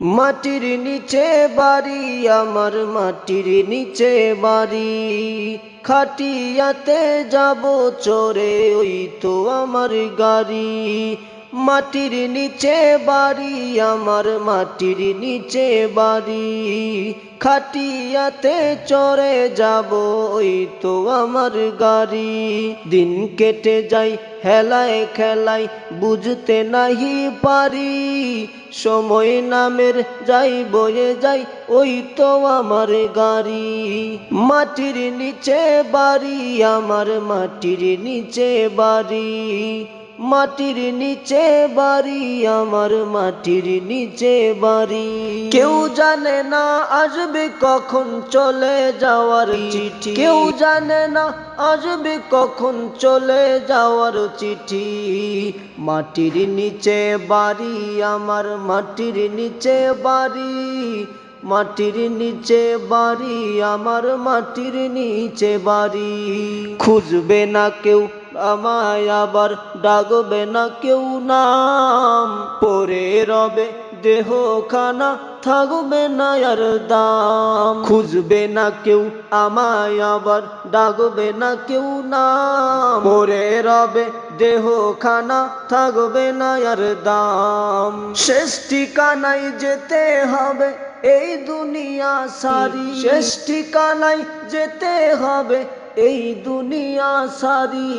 মাটির নিচে বাড়ি আমার মাটির নিচে বাড়ি। খাটিয়াতে যাব চোরে ওই তো আমার গাড়ি। মাটির নিচে বাড়ি, আমার মাটির নিচে বাড়ি। খাটিয়াতে চড়ে যাব, ওই তো আমার গাড়ি। দিন কেটে যাই হেলায় খেলায়, বুঝতে নাহি পারি। সময় নামের যাই, বয়ে যাই, ওই তো আমার গাড়ি। মাটির নিচে বাড়ি, আমার মাটির নিচে বাড়ি। মাটির নিচে বাড়ি, আমার মাটির নিচে বাড়ি। কেউ জানে না আসবে কখন চলে যাওয়ার চিঠি। কেউ জানে না আসবে কখন চলে যাওয়ার চিঠি। মাটির নিচে বাড়ি, আমার মাটির নিচে বাড়ি। মাটির নিচে বাড়ি, আমার মাটির নিচে বাড়ি। খুঁজবে না কেউ আমায় আবার ডাকবে না কেউ নাম। পরে রবে দেহ খানা থাকবে না আর দাম। খুঁজবে না কেউ, আমায় আবার ডাকবে না কেউ নাম। পরে রবে দেহ খানা থাকবে না আর দাম। শেষ ঠিকানায় যেতে হবে, এই দুনিয়া সারি। শেষ ঠিকানায় যেতে হবে এই দুনিয়া সারি,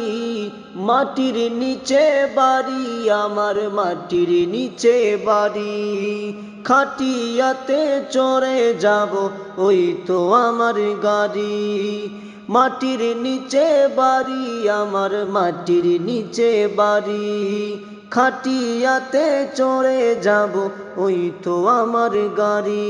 মাটির নিচে বাড়ি, আমার মাটির নিচে বাড়ি। খাটিয়াতে চড়ে যাব, ওই তো আমার গাড়ি। মাটির নিচে বাড়ি, আমার মাটির নিচে বাড়ি। খাটিয়াতে চড়ে যাব, ওই তো আমার গাড়ি।